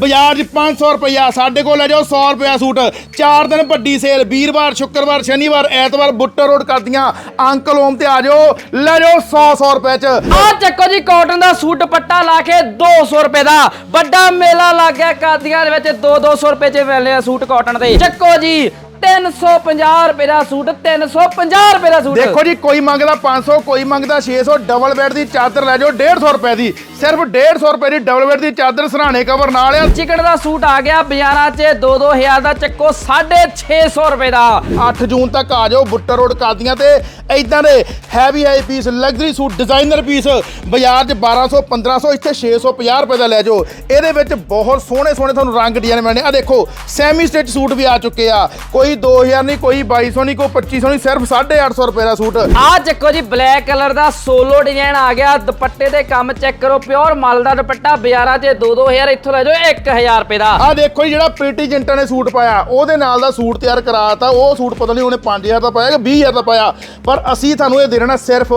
ਬਾਜ਼ਾਰ 'ਚ 500 ਰੁਪਇਆ ਸਾਡੇ ਕੋਲ ਲੈ ਜਾਓ 100 ਰੁਪਇਆ ਸੂਟ। ਚਾਰ ਦਿਨ ਵੱਡੀ ਸੇਲ, ਵੀਰਵਾਰ, ਸ਼ੁੱਕਰਵਾਰ, ਸ਼ਨੀਵਾਰ, ਐਤਵਾਰ ਬੁੱਟਰ ਰੋਡ ਕਰਦੀਆਂ। ਅੰਕਲ ਓਮ ਤੇ ਆ ਜਾਓ, ਲੈ ਜਾਓ 100 100 ਰੁਪਏ 'ਚ। ਆ ਚੱਕੋ ਜੀ ਕਾਟਨ ਦਾ ਸੂਟ ਪੱਟਾ ਲਾ ਕੇ 200 ਰੁਪਏ ਦਾ। ਵੱਡਾ ਮੇਲਾ ਲੱਗ ਗਿਆ ਕਾਦੀਆਂ ਦੇ ਵਿੱਚ 2-200 ਰੁਪਏ 'ਚ ਮਿਲਨੇ ਆ ਸੂਟ ਕਾਟਨ ਦੇ। ਚੱਕੋ ਜੀ 350 ਰੁਪਏ ਦਾ ਸੂਟ 350 ਰੁਪਏ ਦਾ ਸੂਟ। ਦੇਖੋ ਜੀ ਕੋਈ ਮੰਗਦਾ 500 ਕੋਈ ਮੰਗਦਾ 600 ਡਬਲ ਬੈੱਡ ਦੀ ਚਾਦਰ ਲੈ ਜਾਓ 150 ਰੁਪਏ ਦੀ। ਸਿਰਫ 150 ਰੁਪਏ ਦੀ ਡਬਲ ਬੈੱਡ ਦੀ ਚਾਦਰ ਸਰਾਣੇ ਕਵਰ ਨਾਲ ਆ। ਚਿਕਨ ਦਾ ਸੂਟ ਆ ਗਿਆ ਬਾਜ਼ਾਰਾਂ 'ਚ 2-2000 ਦਾ ਚੱਕੋ 650 ਰੁਪਏ ਦਾ। 8 ਜੂਨ ਤੱਕ ਆ ਜਾਓ ਬੁੱਟਰ ਰੋਡ ਕਾਦੀਆਂ ਤੇ। ਇਦਾਂ ਦੇ heavy high piece luxury suit designer piece ਬਾਜ਼ਾਰ 'ਚ 1200 1500 ਇੱਥੇ 650 ਰੁਪਏ ਦਾ ਲੈ ਜਾਓ। ਇਹਦੇ ਵਿੱਚ ਬਹੁਤ ਸੋਹਣੇ ਸੋਹਣੇ ਤੁਹਾਨੂੰ ਰੰਗ ਡਿਜ਼ਾਈਨ ਮਿਲਣੇ। ਆ ਦੇਖੋ ਸੈਮੀ ਸਟਿਚ ਸੂਟ ਵੀ ਆ ਚੁੱਕੇ ਆ। ਕੋਈ 2000 ਨਹੀਂ ਕੋਈ 2200 ਨਹੀਂ ਕੋਈ 2500 ਨਹੀਂ ਸਿਰਫ 850 ਰੁਪਏ ਦਾ ਸੂਟ। ਆ ਚੱਕੋ ਜੀ ਬਲੈਕ ਕਲਰ ਦਾ ਸੋਲੋ ਡਿਜ਼ਾਈਨ ਆ ਗਿਆ। ਦੁਪੱਟੇ ਦੇ ਕੰਮ ਚੈੱਕ ਕਰੋ ਪਿਓਰ ਮਲ ਦਾ ਦੁਪੱਟਾ ਬਾਜ਼ਾਰਾਂ 'ਚ 2-2000 ਇੱਥੋਂ ਲੈ ਜਾਓ 1000 ਰੁਪਏ ਦਾ। ਆ ਦੇਖੋ ਜੀ ਜਿਹੜਾ ਪ੍ਰੀਟੀ ਜੰਟਾ ਨੇ ਸੂਟ ਪਾਇਆ ਉਹਦੇ ਨਾਲ ਦਾ ਸੂਟ ਤਿਆਰ ਕਰਾਤਾ। ਉਹ ਸੂਟ ਪਤਾ ਨਹੀਂ ਉਹਨੇ 5000 ਦਾ ਪਾਇਆ ਕਿ 20000 ਦਾ ਪਾਇਆ। ਪਰ ਅਸੀਂ ਤੁਹਾਨੂੰ ਇਹ ਦੇ ਦੇਣਾ ਸਿਰਫ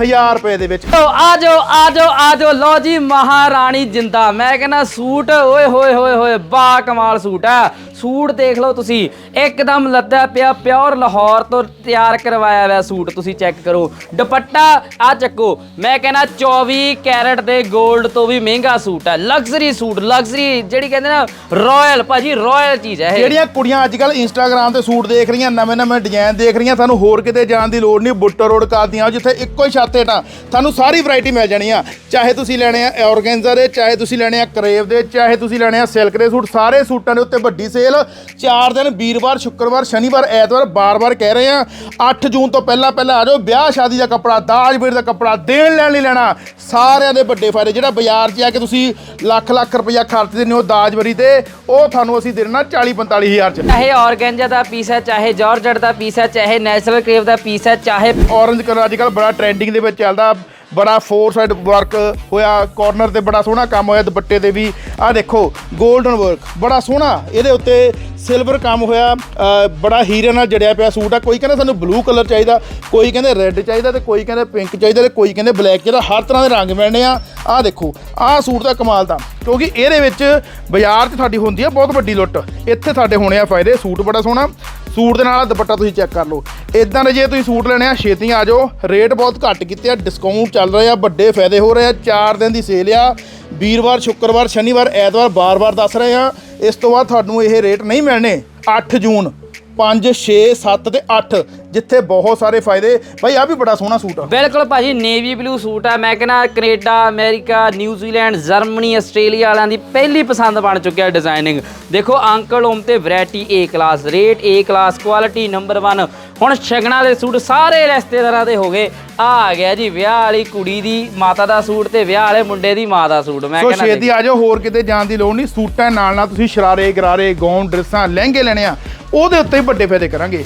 1000 ਰੁਪਏ ਦੇ ਵਿੱਚ। ਆ ਜਾਓ ਆ ਜਾਓ ਆ ਜਾਓ ਲਓ ਜੀ, ਮਹਾਰਾਣੀ ਜਿੰਦਾ। ਮੈਂ ਕਹਿੰਦਾ ਸੂਟ, ਓਏ, ਹੋਏ ਹੋਏ ਹੋਏ, ਬਾ ਕਮਾਲ ਸੂਟ ਆ। ਸੂਟ ਦੇਖ ਲਓ ਤੁਸੀਂ। ਇੱਕਦਮ ਲੱਦਾ ਪਿਆ ਪਿਓਰ ਲਾਹੌਰ ਤੋਂ ਤਿਆਰ ਕਰਵਾਇਆ ਹੋਇਆ ਸੂਟ। ਤੁਸੀਂ ਚੈੱਕ ਕਰੋ। ਦੁਪੱਟਾ ਆ ਚੱਕੋ। ਮੈਂ ਕਹਿੰਦਾ 24 ਕੈਰਟ ਦੇ 골ਡ ਤੋਂ ਵੀ ਮਹਿੰਗਾ ਸੂਟ ਹੈ। ਲਗਜ਼ਰੀ ਸੂਟ, ਲਗਜ਼ਰੀ ਜਿਹੜੀ ਕਹਿੰਦੇ ਨਾ, ਰਾਇਲ, ਭਾਜੀ ਰਾਇਲ ਚੀਜ਼ ਹੈ ਇਹ। ਜਿਹੜੀਆਂ ਕੁੜੀਆਂ ਅੱਜ ਕੱਲ ਇੰਸਟਾਗ੍ਰam ਤੇ ਸੂਟ ਦੇਖ ਰਹੀਆਂ ਨਵੇਂ ਨਵੇਂ ਡਿਜ਼ਾਈਨ ਦੇਖ ਰਹੀਆਂ ਸਾਨੂੰ ਹੋਰ ਕਿਤੇ ਜਾਣ ਦੀ ਲੋੜ ਨਹੀਂ, ਬੁੱਟਰ ਰੋਡ ਕਰਦੀਆਂ ਜਿੱਥੇ ਇੱਕੋ ਹੀ ਛੱਤ ਹੇਠਾਂ ਤੁਹਾਨੂੰ ਸਾਰੀ ਵੈਰਾਈਟੀ ਮਿਲ ਜਾਣੀ ਆ। ਚਾਹੇ ਤੁਸੀਂ ਲੈਣੇ ਆ ਔਰਗੈਂਜ਼ਾ ਦੇ, ਚਾਹੇ ਤੁਸੀਂ ਲੈਣੇ ਆ ਕਰੇਵ ਦੇ, ਚਾਹੇ ਤੁਸੀਂ ਲੈਣੇ ਆ ਸਿਲਕ ਦੇ ਸੂਟ, ਸਾਰੇ ਸੂਟਾਂ ਦੇ ਉੱਤੇ ਵੱਡੀ ਸੇਲ 4 ਦਿਨ ਵੀਰਵਾਰ ਸ਼ੁੱਕਰਵਾਰ ਸ਼ਨੀਵਾਰ ਐਤਵਾਰ ਬਾਰ-ਬਾਰ ਕਹਿ ਰਹੇ ਆ 8 ਜੂਨ ਤੋਂ ਪਹਿਲਾਂ ਪਹਿਲਾਂ ਆ ਜਾਓ ਵਿਆਹ ਸ਼ਾਦੀ ਦਾ ਕੱਪੜਾ ਦਾਜ ਵੀਰ ਦਾ ਕੱਪੜਾ ਦੇਣ ਲੈਣ ਲਈ ਲੈਣਾ ਸਾਰਿਆਂ ਦੇ ਵੱਡੇ ਫਾਇਦੇ ਜਿਹੜਾ ਬਾਜ਼ਾਰ 'ਚ ਆ ਕੇ ਤੁਸੀਂ ਲੱਖ ਲੱਖ ਰੁਪਇਆ ਖਰਚਦੇ ਨੇ ਉਹ ਦਾਜ ਵਰੀ ਤੇ ਉਹ ਤੁਹਾਨੂੰ ਅਸੀਂ ਦੇਣਾ 40 45 ਹਜ਼ਾਰ 'ਚ। ਚਾਹੇ ਔਰਗੈਂਜਾ ਦਾ ਪੀਸ ਹੈ ਚਾਹੇ ਜਾਰਜਟ ਦਾ ਪੀਸ ਹੈ ਚਾਹੇ ਨੈਚੁਰਲ ਕ੍ਰੇਵ ਦਾ ਪੀਸ ਹੈ ਚਾਹੇ ਔਰੰਜ ਕਲਰ ਅੱਜ ਕੱਲ ਬੜਾ ਟ੍ਰੈਂਡਿੰਗ ਦੇ ਵਿੱਚ ਚੱਲਦਾ ਬੜਾ ਫੋਰ ਸਾਈਡ ਵਰਕ ਹੋਇਆ ਕਾਰਨਰ ਤੇ ਬੜਾ ਸੋਹਣਾ ਕੰਮ ਹੋਇਆ, ਦੁਪੱਟੇ ਤੇ ਵੀ। ਆਹ ਦੇਖੋ 골ਡਨ ਵਰਕ ਬੜਾ ਸੋਹਣਾ। ਇਹਦੇ ਉੱਤੇ ਸਿਲਵਰ ਕੰਮ ਹੋਇਆ ਬੜਾ ਹੀਰੇ ਨਾਲ ਜੜਿਆ ਪਿਆ ਸੂਟ ਆ। ਕੋਈ ਕਹਿੰਦਾ ਸਾਨੂੰ ਬਲੂ ਕਲਰ ਚਾਹੀਦਾ, ਕੋਈ ਕਹਿੰਦੇ ਰੈੱਡ ਚਾਹੀਦਾ ਤੇ ਕੋਈ ਕਹਿੰਦੇ ਪਿੰਕ ਚਾਹੀਦਾ ਤੇ ਕੋਈ ਕਹਿੰਦੇ ਬਲੈਕ ਚਾਹੀਦਾ। ਹਰ ਤਰ੍ਹਾਂ ਦੇ ਰੰਗ ਮਿਲਣੇ ਆ। ਆਹ ਦੇਖੋ, ਆਹ ਸੂਟ ਦਾ ਕਮਾਲ ਦਾ। ਕਿਉਂਕਿ ਇਹਦੇ ਵਿੱਚ ਬਾਜ਼ਾਰ 'ਚ ਤੁਹਾਡੀ ਹੁੰਦੀ ਆ ਬਹੁਤ ਵੱਡੀ ਲੁੱਟ। ਇੱਥੇ ਸਾਡੇ ਹੋਣੇ ਆ ਫਾਇਦੇ, ਸੂਟ ਬੜਾ ਸੋਹਣਾ। ਸੂਟ ਦੇ ਨਾਲ ਦੁਪੱਟਾ ਤੁਸੀਂ ਚੈੱਕ ਕਰ ਲਓ। ਇਦਾਂ ਦੇ ਜੇ ਤੁਸੀਂ ਸੂਟ ਲੈਣੇ ਆ ਛੇਤੀ ਆ ਜਾਓ। ਰੇਟ ਬਹੁਤ ਘੱਟ ਕੀਤੇ ਆ ਡਿਸਕਾਊਂਟ ਚੱਲ ਰਹੇ ਆ, ਵੱਡੇ ਫਾਇਦੇ ਹੋ ਰਹੇ ਆ। 4 ਦਿਨ ਦੀ ਸੇਲ ਆ। ਵੀਰਵਾਰ, ਸ਼ੁੱਕਰਵਾਰ, ਸ਼ਨੀਵਾਰ, ਐਤਵਾਰ, ਬਾਰ-ਬਾਰ ਦੱਸ ਰਹੇ ਆ। ਇਸ ਤੋਂ ਬਾਅਦ ਤੁਹਾਨੂੰ ਇਹ ਰੇਟ ਨਹੀਂ ਮਿਲਣੇ। 8 ਜੂਨ 5 6 7 ਤੇ 8 ਜਿੱਥੇ ਬਹੁਤ ਸਾਰੇ ਫਾਇਦੇ। ਭਾਈ ਆ ਵੀ ਬੜਾ ਸੋਹਣਾ ਸੂਟ ਆ। ਬਿਲਕੁਲ ਭਾਜੀ ਨੇਵੀ ਬਲੂ ਸੂਟ ਆ। ਮੈਂ ਕਹਿੰਦਾ Canada America New Zealand Germany Australia ਵਾਲਿਆਂ ਦੀ ਪਹਿਲੀ ਪਸੰਦ ਬਣ ਚੁੱਕਿਆ ਡਿਜ਼ਾਈਨਿੰਗ ਦੇਖੋ ਅੰਕਲ ਓਮ ਤੇ variety A class rate A class quality number 1 ਹੁਣ ਸ਼ਗਨਾਂ ਦੇ ਸੂਟ ਸਾਰੇ ਰਿਸ਼ਤੇਦਾਰਾਂ ਦੇ ਹੋ ਗਏ। ਆ ਆ ਗਿਆ ਜੀ ਵਿਆਹ ਵਾਲੀ ਕੁੜੀ ਦੀ ਮਾਤਾ ਦਾ ਸੂਟ ਤੇ ਵਿਆਹ ਵਾਲੇ ਮੁੰਡੇ ਦੀ ਮਾਂ ਦਾ ਸੂਟ। ਮੈਂ ਸੋ ਕਹਿੰਦਾ ਛੇਤੀ ਆ ਜਾਓ ਹੋਰ ਕਿਤੇ ਜਾਣ ਦੀ ਲੋੜ ਨਹੀਂ। ਸੂਟਾਂ ਨਾਲ ਨਾਲ ਤੁਸੀਂ ਸ਼ਰਾਰੇ ਗਰਾਰੇ ਗੌਨ ਡਰੈਸਾਂ ਲਹਿੰਗੇ ਲੈਣੇ ਆ। ਉਹਦੇ ਉੱਤੇ ਹੀ ਵੱਡੇ ਫਾਇਦੇ ਕਰਾਂਗੇ।